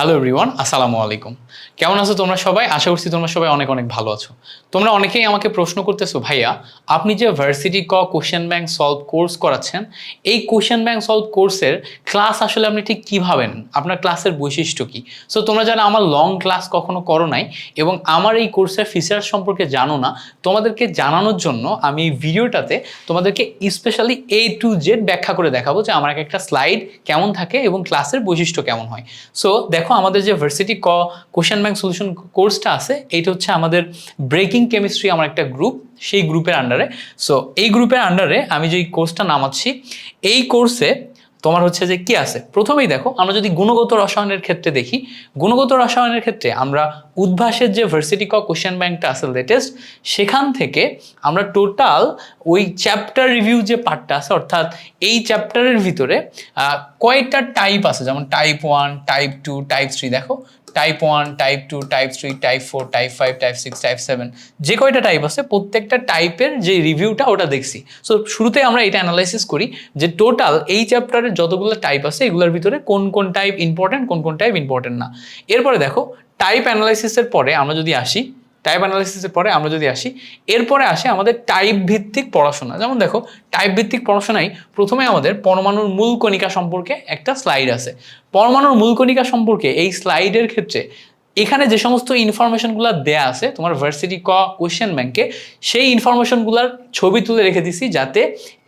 Hello everyone আসসালামু আলাইকুম কেমন আছো তোমরা সবাই? আশা করছি তোমরা সবাই অনেক অনেক ভালো আছো। তোমরা অনেকেই আমাকে প্রশ্ন করতেছো, ভাইয়া, আপনি যে ভার্সিটি ক কোশ্চেন ব্যাংক সলভ কোর্স করাচ্ছেন, এই কোশ্চেন ব্যাংক সলভ কোর্সের ক্লাস আসলে আপনি ঠিক কীভাবে নেন? আপনার ক্লাসের বৈশিষ্ট্য কী? সো তোমরা যারা আমার লং ক্লাস কখনো করো নাই এবং আমার এই কোর্সের ফিচার সম্পর্কে জানো না, তোমাদেরকে জানানোর জন্য আমি এই ভিডিওটাতে তোমাদেরকে স্পেশালি এ টু জেড ব্যাখ্যা করে দেখাবো যে আমার এক একটা স্লাইড কেমন থাকে এবং ক্লাসের বৈশিষ্ট্য কেমন হয়। সো দেখো আমাদের যে ভার্সিটি ক কোশ্চেন ব্যাংক সলিউশন কোর্সটা আছে, এইটা হচ্ছে আমাদের ব্রেকিং কেমিস্ট্রি আমার একটা গ্রুপ সেই গ্রুপের আন্ডারে সো এই গ্রুপের আন্ডারে আমি যে কোর্সটা নামাচ্ছি, এই কোর্সে তোমার হচ্ছে যে কি আছে? প্রথমেই দেখো, আমরা যদি গুণগত রসায়নের ক্ষেত্রে দেখি, গুণগত রসায়নের ক্ষেত্রে আমরা উদ্ভাসের যে ভার্সিটি ক কোশ্চেন ব্যাংকটা আছে লেটেস্ট সেখান থেকে আমরা টোটাল ওই চ্যাপ্টার রিভিউ যে পার্টটা আছে, অর্থাৎ এই চ্যাপ্টারের ভিতরে কয়টা টাইপ আছে? যেমন type one type two type three দেখো type one type two type three type four type five type six type seven যে কয়টা টাইপ আছে, প্রত্যেকটা টাইপের যে রিভিউটা ওটা দেখছি। সো শুরুতে আমরা এটা অ্যানালাইসিস করি যে টোটাল এই চ্যাপ্টারের যতগুলো টাইপ আছে, এগুলোর ভিতরে কোন কোন টাইপ ইম্পর্টেন্ট কোন কোন টাইপ ইম্পর্টেন্ট না। এরপরে দেখো টাইপ অ্যানালাইসিসের পরে আমরা যদি আসি টাইপ অ্যানালাইসিসের পরে আমরা যদি আসি, এরপরে আসে আমাদের টাইপ ভিত্তিক পড়াশোনা। যেমন দেখো টাইপ ভিত্তিক পড়াশোনায় প্রথমে আমাদের পরমাণুর মূল কণিকা সম্পর্কে একটা স্লাইড আছে। পরমাণুর মূল কণিকা সম্পর্কে এই স্লাইডের ক্ষেত্রে এখানে যে সমস্ত ইনফরমেশনগুলো দেয়া আছে, তোমার ভার্সিটি ক কোয়েশ্চেন ব্যাংকে সেই ইনফরমেশনগুলোর ছবি তুলে রেখে দিছি যাতে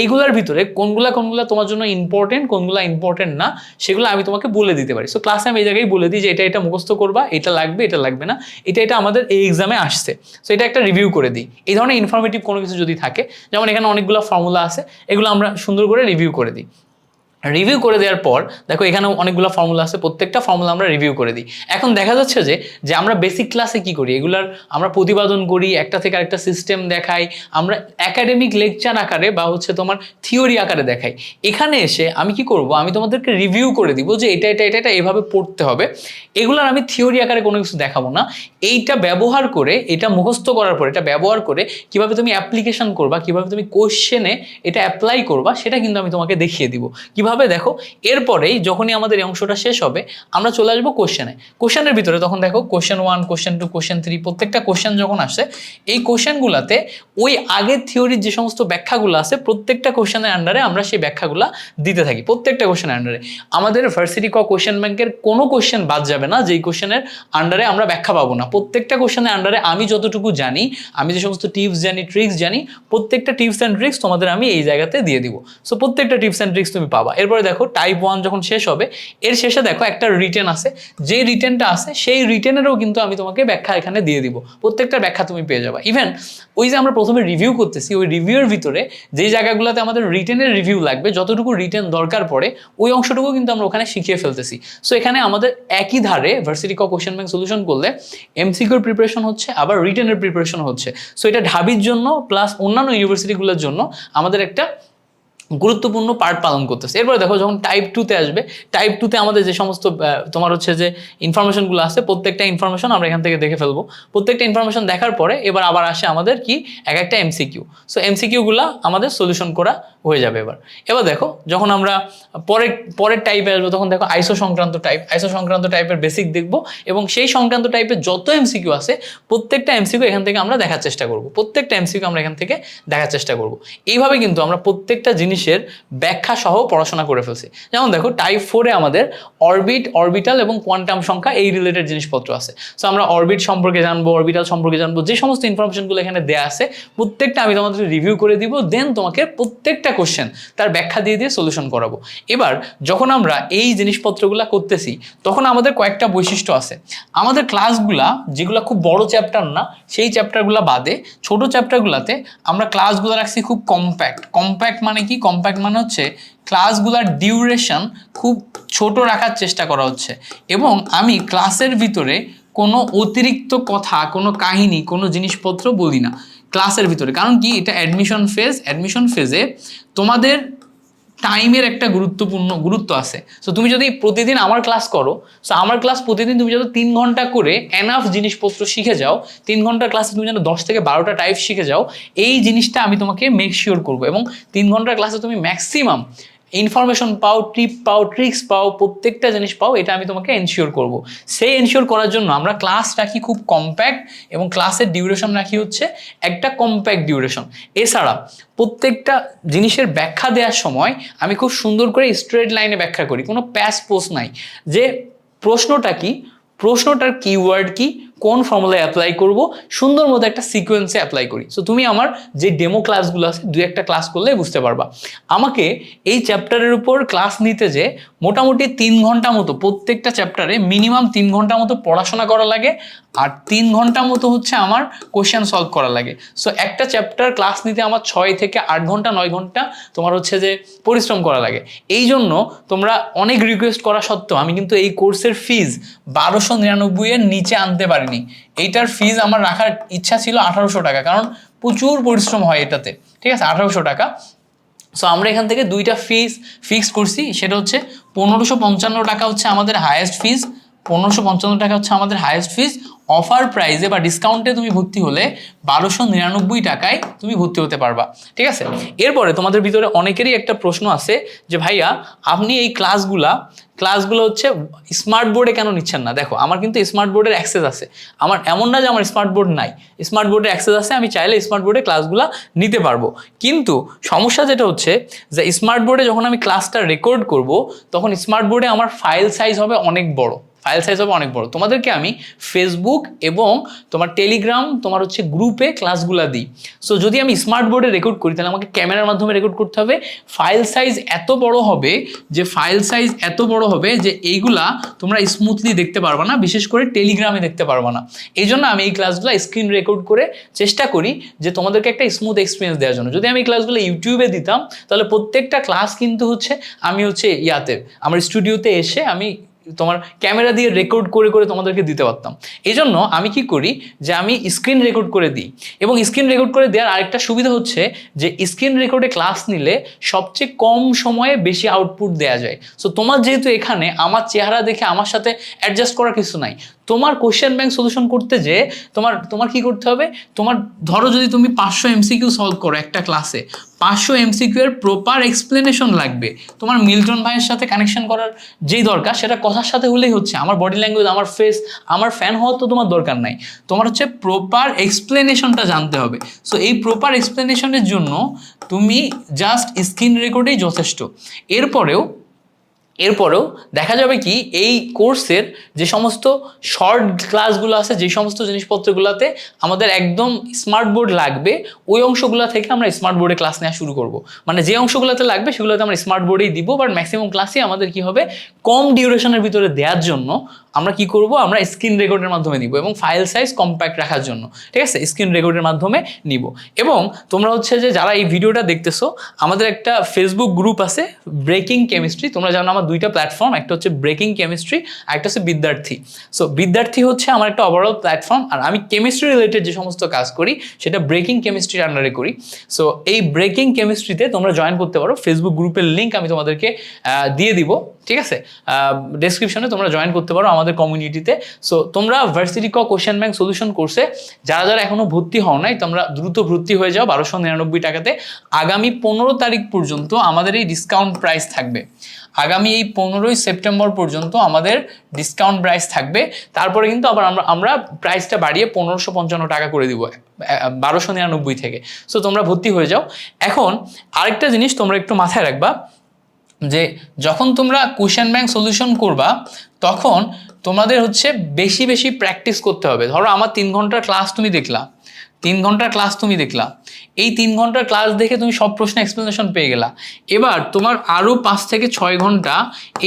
এইগুলোর ভিতরে কোনগুলা কোনগুলা তোমার জন্য ইম্পর্টেন্ট কোনগুলা ইম্পর্টেন্ট না, সেগুলো আমি তোমাকে বলে দিতে পারি। সো ক্লাসে আমি এই জায়গায় বলে দিই যে এটা এটা মুখস্থ করবা, এটা লাগবে এটা লাগবে না, এটা এটা আমাদের এই এক্সামে আসছে। সো এটা একটা রিভিউ করে দিই। এই ধরনের ইনফরমেটিভ কোনো কিছু যদি থাকে, যেমন এখানে অনেকগুলো ফর্মুলা আছে, এগুলো আমরা সুন্দর করে রিভিউ করে দিই। রিভিউ করে দেওয়ার পর, দেখো এখানে অনেকগুলো ফর্মুলা আছে, প্রত্যেকটা ফর্মুলা আমরা রিভিউ করে দিই। এখন দেখা যাচ্ছে যে যে আমরা বেসিক ক্লাসে কি করি? এগুলার আমরা প্রতিপাদন করি, একটা থেকে আরেকটা সিস্টেম দেখাই, আমরা একাডেমিক লেকচার আকারে বা হচ্ছে তোমার থিওরি আকারে দেখাই। এখানে এসে আমি কি করব? আমি তোমাদেরকে রিভিউ করে দিব যে এটা এটা এটা এটা এভাবে পড়তে হবে। এগুলার আমি থিওরি আকারে কোনো কিছু দেখাবো না। এইটা ব্যবহার করে, এটা মুখস্থ করার পর, এটা ব্যবহার করে কীভাবে তুমি অ্যাপ্লিকেশন করবা, কীভাবে তুমি কোশ্চেনে এটা অ্যাপ্লাই করবা, সেটা কিন্তু আমি তোমাকে দেখিয়ে দিব। কীভাবে দেখো, এরপরেই যখনই আমাদের এই অংশটা শেষ হবে, আমরা চলে আসব কোশ্চেনে কোশ্চেনের ভিতরে তখন দেখো question one question two question three প্রত্যেকটা কোশ্চেন যখন আসে, এই কোশ্চেনগুলোতে ওই আগের থিওরির যে সমস্ত ব্যাখ্যাগুলো আছে, প্রত্যেকটা কোশ্চেনের আন্ডারে আমরা সেই ব্যাখ্যাগুলো দিতে থাকি, প্রত্যেকটা কোশ্চেনের আন্ডারে আমাদের ভার্সিটি ক কোশ্চেন ব্যাংকের কোনো কোশ্চেন বাদ যাবে না, যেই কোশ্চেনের আন্ডারে আমরা ব্যাখ্যা পাবো না। প্রত্যেকটা কোশ্চেনের আন্ডারে আমি যতটুকু জানি, আমি যে সমস্ত টিপস জানি ট্রিক্স জানি, প্রত্যেকটা টিপস অ্যান্ড ট্রিক্স তোমাদের আমি এই জায়গাতে দিয়ে দিব। সো প্রত্যেকটা টিপস অ্যান্ড ট্রিক্স তুমি পাবা। এরপরে দেখো টাইপ ওয়ান যখন শেষ হবে, এর শেষে দেখো একটা রিটেন আছে যে রিটেনটা আছে সেই রিটেনেরও কিন্তু আমি তোমাকে ব্যাখ্যা এখানে দিয়ে দিব। প্রত্যেকটা ব্যাখ্যা তুমি পেয়ে যাবে। ইভেন ওই যে আমরা প্রথমে রিভিউ করতেছি, ওই রিভিউর ভিতরে যেই জায়গাগুলোতে আমাদের রিটেনের রিভিউ লাগবে, যতটুকু রিটেন দরকার পড়ে, ওই অংশটুকু কিন্তু আমরা ওখানে শিখিয়ে ফেলতেছি। সো এখানে আমাদের একই ধারে ভার্সিটি কোশ্চেন ব্যাংক সলিউশন করলে এমসিকিউর প্রিপারেশন হচ্ছে, আবার রিটেনের প্রিপারেশন হচ্ছে। সো এটা ঢাবির জন্য প্লাস অন্যান্য ইউনিভার্সিটিগুলোর জন্য আমাদের একটা গুরুত্বপূর্ণ পার্ট পালন করতেছে। এরপরে দেখো যখন টাইপ টুতে আসবে টাইপ টুতে আমাদের যে সমস্ত তোমার হচ্ছে যে ইনফরমেশনগুলো আছে, প্রত্যেকটা ইনফরমেশন আমরা এখান থেকে দেখে ফেলব। প্রত্যেকটা ইনফরমেশন দেখার পরে এবার আবার আসে আমাদের কি? এক একটা এমসিকিউ সো এমসিকিউগুলো আমাদের সলিউশন করা হয়ে যাবে এবার। এবার দেখো, যখন আমরা পরের পরের টাইপে আসব, তখন দেখো আইসো সংক্রান্ত টাইপ আইসো সংক্রান্ত টাইপের বেসিক দেখব এবং সেই সংক্রান্ত টাইপের যত এমসিকিউ আছে, প্রত্যেকটা এমসিকিউ এখান থেকে আমরা দেখার চেষ্টা করব। প্রত্যেকটা এমসিকিউ আমরা এখান থেকে দেখার চেষ্টা করব। এইভাবে কিন্তু আমরা প্রত্যেকটা জিনিসের ব্যাখ্যা সহ পড়াশোনা করে ফেলছি। যেমন দেখো টাইপ ফোরে আমাদের অরবিট অরবিটাল এবং কোয়ান্টাম সংখ্যা এই রিলেটেড জিনিসপত্র আছে। সো আমরা অরবিট সম্পর্কে জানব অরবিটাল সম্পর্কে জানব, যে সমস্ত ইনফরমেশনগুলো এখানে দেয়া আছে, প্রত্যেকটা আমি তোমাদের রিভিউ করে দিব দেন তোমাকে প্রত্যেকটা কোশ্চেন তার ব্যাখ্যা দিয়ে দিয়ে সলিউশন করাবো। এবার, যখন আমরা এই জিনিসপত্রগুলো করতেছি, তখন আমাদের কয়েকটা বৈশিষ্ট্য আছে। আমাদের ক্লাসগুলা যেগুলো খুব বড় চ্যাপ্টার না, সেই চ্যাপ্টারগুলো বাদে ছোট চ্যাপ্টারগুলোতে আমরা ক্লাসগুলো রাখছি খুব কম্প্যাক্ট কম্প্যাক্ট মানে কি? কম্প্যাক্ট মানে হচ্ছে ক্লাসগুলোর ডিউরেশন খুব ছোট রাখার চেষ্টা করা হচ্ছে। এবং আমি ক্লাসের ভিতরে কোনো অতিরিক্ত কথা, কোনো কাহিনী, কোনো জিনিসপত্র বলি না। ক্লাসের ভিতরে। কারণ কি? এটা অ্যাডমিশন ফেজ অ্যাডমিশন ফেজে তোমাদের টাইমের একটা গুরুত্বপূর্ণ গুরুত্ব আছে। সো তুমি যদি প্রতিদিন আমার ক্লাস করো সো আমার ক্লাস প্রতিদিন তুমি যদি তিন ঘণ্টা করে এনাফ জিনিসপত্র শিখে যাও, তিন ঘণ্টার ক্লাসে তুমি যেন দশ থেকে বারোটা টাইপ শিখে যাও, এই জিনিসটা আমি তোমাকে মেক শিওর করব এবং তিন ঘণ্টার ক্লাসে তুমি ম্যাক্সিমাম ইনফরমেশন পাও টিপ পাও ট্রিক্স পাও, প্রত্যেকটা জিনিস পাও, এটা আমি তোমাকে এনশিওর করব। সেই এনশিওর করার জন্য আমরা ক্লাস রাখি খুব কম্প্যাক্ট এবং ক্লাসের ডিউরেশন রাখি হচ্ছে একটা কম্প্যাক্ট ডিউরেশন এছাড়া প্রত্যেকটা জিনিসের ব্যাখ্যা দেওয়ার সময় আমি খুব সুন্দর করে স্ট্রেট লাইনে ব্যাখ্যা করি, কোনো প্যাস পোস নাই। যে প্রশ্নটা কি, প্রশ্নটার কিওয়ার্ড কি কোন ফর্মুলায় অ্যাপ্লাই করব? সুন্দর মতো একটা সিকোয়েন্সে অ্যাপ্লাই করি। সো তুমি আমার যে ডেমো ক্লাসগুলো আছে দু একটা ক্লাস করলে বুঝতে পারবা। আমাকে এই চ্যাপ্টারের উপর ক্লাস নিতে যে মোটামুটি তিন ঘণ্টা মতো, প্রত্যেকটা চ্যাপ্টারে মিনিমাম তিন ঘণ্টা মতো পড়াশোনা করা লাগে। আর তিন ঘণ্টা মতো হচ্ছে আমার কোশ্চেন সলভ করা লাগে। সো একটা চ্যাপ্টার ক্লাস নিতে আমার ছয় থেকে আট ঘণ্টা, নয় ঘণ্টা তোমার হচ্ছে যে পরিশ্রম করা লাগে। এই জন্য তোমরা অনেক রিকোয়েস্ট করা সত্ত্বেও আমি কিন্তু এই কোর্সের ফিজ বারোশো নিরানব্বই এর নিচে আনতে পারিনি। এইটার ফিজ আমার রাখার ইচ্ছা ছিল আঠারোশো টাকা, কারণ প্রচুর পরিশ্রম হয় এটাতে, ঠিক আছে? আঠারোশো টাকা। সো আমরা এখান থেকে দুইটা ফিস ফিক্স করছি, সেটা হচ্ছে পনেরোশো পঞ্চান্ন টাকা হচ্ছে আমাদের হায়েস্ট ফিস পনেরোশো পঞ্চান্ন টাকা হচ্ছে আমাদের হায়েস্ট ফিস অফার প্রাইসে বা ডিসকাউন্টে তুমি ভর্তি হলে বারোশো নিরানব্বই টাকায় তুমি ভর্তি হতে পারবা। ঠিক আছে? এরপরে তোমাদের ভিতরে অনেকেরই একটা প্রশ্ন আছে যে, ভাইয়া, আপনি এই ক্লাসগুলা ক্লাসগুলো হচ্ছে স্মার্ট বোর্ডে কেন নিচ্ছেন না? দেখো, আমার কিন্তু স্মার্ট বোর্ডের অ্যাক্সেস আছে। আমার এমন না যে আমার স্মার্ট বোর্ড নাই। স্মার্ট বোর্ডের অ্যাক্সেস আছে, আমি চাইলে স্মার্ট বোর্ডে ক্লাসগুলো নিতে পারব। কিন্তু সমস্যা যেটা হচ্ছে যে স্মার্ট বোর্ডে যখন আমি ক্লাসটা রেকর্ড করব, তখন স্মার্ট বোর্ডে আমার ফাইল সাইজ হবে অনেক বড়। ফাইল সাইজ হবে অনেক বড়। তোমাদেরকে আমি ফেসবুক এবং তোমার টেলিগ্রাম তোমার হচ্ছে গ্রুপে ক্লাসগুলো দিই। সো যদি আমি স্মার্ট বোর্ডে রেকর্ড করি, তাহলে আমাকে ক্যামেরার মাধ্যমে রেকর্ড করতে হবে। ফাইল সাইজ এত বড় হবে যে ফাইল সাইজ এত বড় হবে যে, এইগুলা তোমরা স্মুথলি দেখতে পারবে না, বিশেষ করে টেলিগ্রামে দেখতে পারবে না। এই জন্য আমি এই ক্লাসগুলো স্ক্রিন রেকর্ড করে চেষ্টা করি যে, তোমাদেরকে একটা স্মুথ এক্সপিরিয়েন্স দেওয়ার জন্য। যদি আমি এই ক্লাসগুলো ইউটিউবে দিতাম, তাহলে প্রত্যেকটা ক্লাস কিন্তু হচ্ছে আমি হচ্ছে ইয়াতে, আমার স্টুডিওতে এসে আমি তোমার ক্যামেরা দিয়ে রেকর্ড করে করে তোমাদেরকে দিতে পারতাম। এই জন্য আমি কি করি যে আমি স্ক্রিন রেকর্ড করে দিই। এবং স্ক্রিন রেকর্ড করে দেওয়ার আরেকটা সুবিধা হচ্ছে যে স্ক্রিন রেকর্ডে ক্লাস নিলে সবচেয়ে কম সময়ে বেশি আউটপুট দেওয়া যায়। সো তোমার যেহেতু এখানে, আমার চেহারা দেখে আমার সাথে অ্যাডজাস্ট করার কিছু নাই। তোমার কোশ্চেন ব্যাংক সলিউশন করতে যে তোমার তোমার কি করতে হবে? তোমার, ধরো যদি তুমি পাঁচশো এমসিকিউ সলভ করো একটা ক্লাসে পাঁচশো এমসিকিউ এর প্রপার এক্সপ্লেনেশন লাগবে। তোমার মিল্টন ভাইয়ের সাথে কানেকশন করার যেই দরকার, সেটা কথার সাথে হলেই হচ্ছে। আমার বডি ল্যাঙ্গুয়েজ আমার ফেস আমার ফ্যান হওয়ার তো তোমার দরকার নাই। তোমার হচ্ছে প্রপার এক্সপ্লেনেশনটা জানতে হবে। সো এই প্রপার এক্সপ্লেনেশনের জন্য তুমি জাস্ট স্ক্রিন রেকর্ডেই যথেষ্ট। এরপরেও এরপরেও দেখা যাবে কি এই কোর্সের যে সমস্ত শর্ট ক্লাসগুলো আছে, যে সমস্ত জিনিসপত্রগুলোতে আমাদের একদম স্মার্ট বোর্ড লাগবে, ওই অংশগুলো থেকে আমরা স্মার্ট বোর্ডে ক্লাস নেওয়া শুরু করব। মানে যে অংশগুলোতে লাগবে সেগুলোতে আমরা স্মার্ট বোর্ডেই দিব বাট ম্যাক্সিমাম ক্লাসই আমাদের কি হবে? কম ডিউরেশনের ভিতরে দেওয়ার জন্য আমরা কি করব? আমরা স্ক্রিন রেকর্ডের মাধ্যমে নিব এবং ফাইল সাইজ কম্প্যাক্ট রাখার জন্য। ঠিক আছে? স্ক্রিন রেকর্ডের মাধ্যমে নিব। এবং তোমরা হচ্ছে যে যারা এই ভিডিওটা দেখতেছো, আমাদের একটা ফেসবুক গ্রুপ আছে ব্রেকিং কেমিস্ট্রি তোমরা জানো দুইটা প্ল্যাটফর্ম একটা হচ্ছে ব্রেকিং কেমিস্ট্রি একটা হচ্ছে বিদ্যার্থী। সো বিদ্যার্থী হচ্ছে আমার একটা ওভারঅল প্ল্যাটফর্ম আর আমি কেমিস্ট্রি রিলেটেড যে সমস্ত কাজ করি, সেটা ব্রেকিং কেমিস্ট্রির আন্ডারে করি। সো এই ব্রেকিং কেমিস্ট্রিতে তোমরা জয়েন করতে পারো। ফেসবুক গ্রুপের লিঙ্ক আমি তোমাদেরকে দিয়ে দিব, ঠিক আছে? ডেসক্রিপশনে তোমরা জয়েন করতে পারো আমাদের কমিউনিটিতে সো তোমরা ভার্সিটি ক কোশ্চেন ব্যাংক সলিউশন কোর্সে যারা যারা এখনও ভর্তি হও নাই, তোমরা দ্রুত ভর্তি হয়ে যাও বারোশো নিরানব্বই টাকাতে। আগামী পনেরো তারিখ পর্যন্ত আমাদের এই ডিসকাউন্ট প্রাইস থাকবে। আগামী এই পনেরোই সেপ্টেম্বর পর্যন্ত আমাদের ডিসকাউন্ট প্রাইস থাকবে। তারপরে কিন্তু আবার আমরা আমরা প্রাইসটা বাড়িয়ে পনেরোশো পঞ্চান্ন টাকা করে দিব বারোশো নিরানব্বই থেকে। সো তোমরা ভর্তি হয়ে যাও। এখন আরেকটা জিনিস তোমরা একটু মাথায় রাখবা, যে যখন তোমরা কোশ্চেন ব্যাংক সলিউশন করবা, তখন তোমাদের হচ্ছে বেশি বেশি প্র্যাকটিস করতে হবে। ধরো আমার তিন ঘণ্টার ক্লাস তুমি দেখলা তিন ঘণ্টার ক্লাস তুমি দেখলা। এই তিন ঘণ্টার ক্লাস দেখে তুমি সব প্রশ্ন এক্সপ্লেনেশন পেয়ে গেলা। এবার তোমার আরও পাঁচ থেকে ছয় ঘণ্টা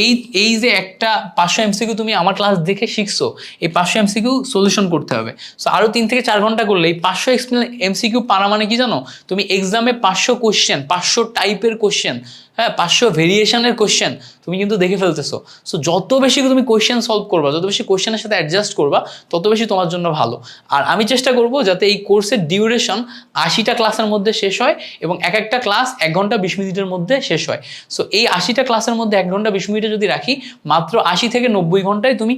এই এই যে একটা পাঁচশো এমসিকিউ তুমি আমার ক্লাস দেখে শিখছো, এই পাঁচশো এমসিকিউ সলিউশন করতে হবে। সো আরও তিন থেকে চার ঘণ্টা করলে এই পাঁচশো এক্সপ্লেন এমসিকিউ পারা মানে কি জানো? তুমি এক্সামে পাঁচশো কোশ্চেন পাঁচশো টাইপের কোশ্চেন হ্যাঁ পাঁচশো ভেরিয়েশনের কোশ্চেন তুমি কিন্তু দেখে ফেলতেছো। সো যত বেশি তুমি কোশ্চেন সলভ করবা, যত বেশি কোশ্চেনের সাথে অ্যাডজাস্ট করবা, তত বেশি তোমার জন্য ভালো। আর আমি চেষ্টা করব যাতে এই কোর্সের ডিউরেশন আশিটা ক্লাসের মধ্যে শেষ হয় এবং এক একটা ক্লাস এক ঘণ্টা বিশ মিনিটের মধ্যে শেষ হয়। সো এই আশিটা ক্লাসের মধ্যে এক ঘণ্টা বিশ মিনিটে যদি রাখি, মাত্র আশি থেকে নব্বই ঘন্টায় তুমি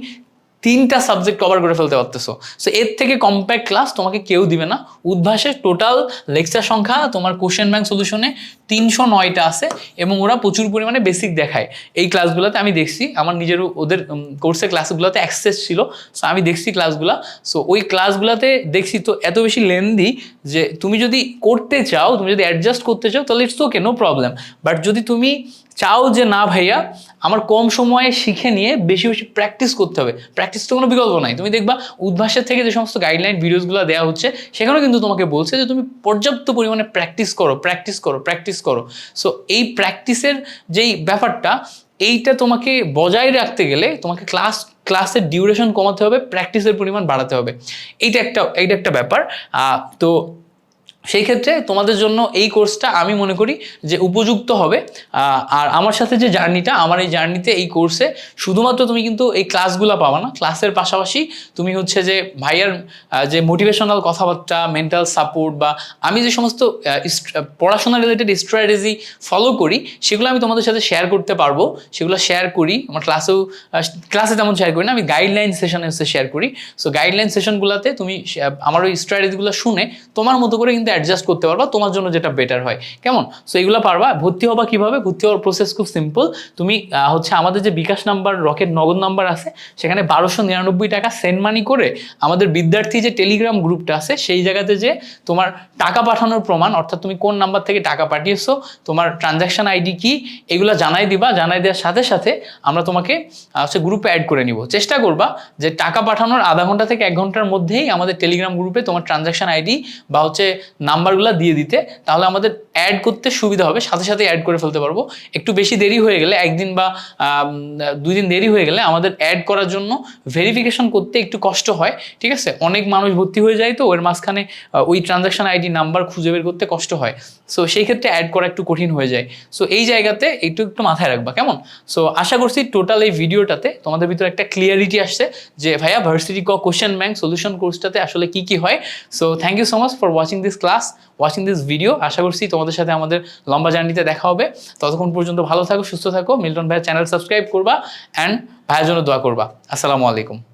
তিনটা সাবজেক্ট কভার করে ফেলতে পারতেছো। সো এর থেকে কম্প্যাক্ট ক্লাস তোমাকে কেউ দিবে না। উদ্ভাসের টোটাল লেকচার সংখ্যা তোমার কোশ্চেন ব্যাংক সলিউশনে তিনশো নয়টা আছে এবং ওরা প্রচুর পরিমাণে বেসিক দেখায়। এই ক্লাসগুলোতে আমি দেখছি, আমার নিজেরও ওদের কোর্সের ক্লাসগুলোতে অ্যাক্সেস ছিল সো আমি দেখছি ক্লাসগুলো সো ওই ক্লাসগুলোতে দেখছি তো এত বেশি লেন্দি যে তুমি যদি করতে চাও, তুমি যদি অ্যাডজাস্ট করতে চাও, তাহলে it's okay no problem but যদি তুমি চাও যে না ভাইয়া, আমার কম সময়ে শিখে নিয়ে বেশি বেশি প্র্যাকটিস করতে হবে। প্র্যাকটিস তো কোনো বিকল্প নাই। তুমি দেখবা উদ্ভাসের থেকে যে সমস্ত গাইডলাইন ভিডিওসগুলো দেওয়া হচ্ছে, সেখানেও কিন্তু তোমাকে বলছে যে তুমি পর্যাপ্ত পরিমাণে প্র্যাকটিস করো প্র্যাকটিস করো প্র্যাকটিস করো। সো এই প্র্যাকটিসের যেই ব্যাপারটা, এইটা তোমাকে বজায় রাখতে গেলে তোমাকে ক্লাস ক্লাসের ডিউরেশন কমাতে হবে প্র্যাকটিসের পরিমাণ বাড়াতে হবে। এইটা একটা এইটা একটা ব্যাপার। তো সেই ক্ষেত্রে তোমাদের জন্য এই কোর্সটা আমি মনে করি যে উপযুক্ত হবে। আর আমার সাথে যে জার্নিটা আমার এই জার্নিতে এই কোর্সে শুধুমাত্র তুমি কিন্তু এই ক্লাসগুলো পাবা না। ক্লাসের পাশাপাশি তুমি হচ্ছে যে ভাইয়ার যে মোটিভেশনাল কথাবার্তা মেন্টাল সাপোর্ট বা আমি যে সমস্ত পড়াশোনা রিলেটেড স্ট্র্যাটেজি ফলো করি, সেগুলো আমি তোমাদের সাথে শেয়ার করতে পারব। সেগুলো শেয়ার করি। আমার ক্লাসেও ক্লাসে তেমন শেয়ার করি না, আমি গাইডলাইন সেশনে হচ্ছে শেয়ার করি। সো গাইডলাইন সেশনগুলোতে তুমি আমার ওই স্ট্র্যাটেজিগুলো শুনে তোমার মতো করে কিন্তু অ্যাডজাস্ট করতে পারবা, তোমার জন্য যেটা বেটার হয়। কেমন? সো এগুলো পারবা। ভর্তি হবা কীভাবে? ভর্তি হওয়ার প্রসেস খুব সিম্পল তুমি হচ্ছে আমাদের যে bKash number, Rocket Nagad number আছে, সেখানে বারোশো নিরানব্বই টাকা সেন্ড মানি করে আমাদের বিদ্যার্থী যে টেলিগ্রাম গ্রুপটা আছে, সেই জায়গাতে যে তোমার টাকা পাঠানোর প্রমাণ, অর্থাৎ তুমি কোন নাম্বার থেকে টাকা পাঠিয়েছো, তোমার ট্রানজ্যাকশন আইডি কি, এগুলো জানাই দিবা। জানাই দেওয়ার সাথে সাথে আমরা তোমাকে হচ্ছে গ্রুপে অ্যাড করে নিব। চেষ্টা করবা যে টাকা পাঠানোর আধা ঘণ্টা থেকে এক ঘণ্টার মধ্যেই আমাদের টেলিগ্রাম গ্রুপে তোমার ট্রানজ্যাকশন আইডি বা হচ্ছে নাম্বারগুলো দিয়ে দিতে, তাহলে আমাদের অ্যাড করতে সুবিধা হবে। সাথে সাথে অ্যাড করে ফেলতে পারব। একটু বেশি দেরি হয়ে গেলে, একদিন বা দুই দিন দেরি হয়ে গেলে আমাদের অ্যাড করার জন্য ভেরিফিকেশন করতে একটু কষ্ট হয়, ঠিক আছে? অনেক মানুষ ভর্তি হয়ে যায় তো, ওর মাঝখানে ওই ট্রানজ্যাকশন আইডি নাম্বার খুঁজে বের করতে কষ্ট হয়। সো সেই ক্ষেত্রে অ্যাড করা একটু কঠিন হয়ে যায়। সো এই জায়গাতে একটু একটু মাথায় রাখবা, কেমন? সো আশা করছি টোটাল এই ভিডিওটাতে তোমাদের ভিতরে একটা ক্লিয়ারিটি আসছে যে, ভাইয়া ভার্সিটি ক কোশ্চেন ব্যাংক সলিউশন কোর্সটাতে আসলে কি কি হয়? So thank you so much for watching this class watching this video আশা করছি তোমাদের সাথে আমাদের লম্বা জার্নিতে দেখা হবে। ততক্ষণ পর্যন্ত ভালো থাকো, সুস্থ থাকো। মিল্টন ভাইয়ের চ্যানেল সাবস্ক্রাইব করবা অ্যান্ড ভাইয়ের জন্য দোয়া করবা। আসসালামু আলাইকুম।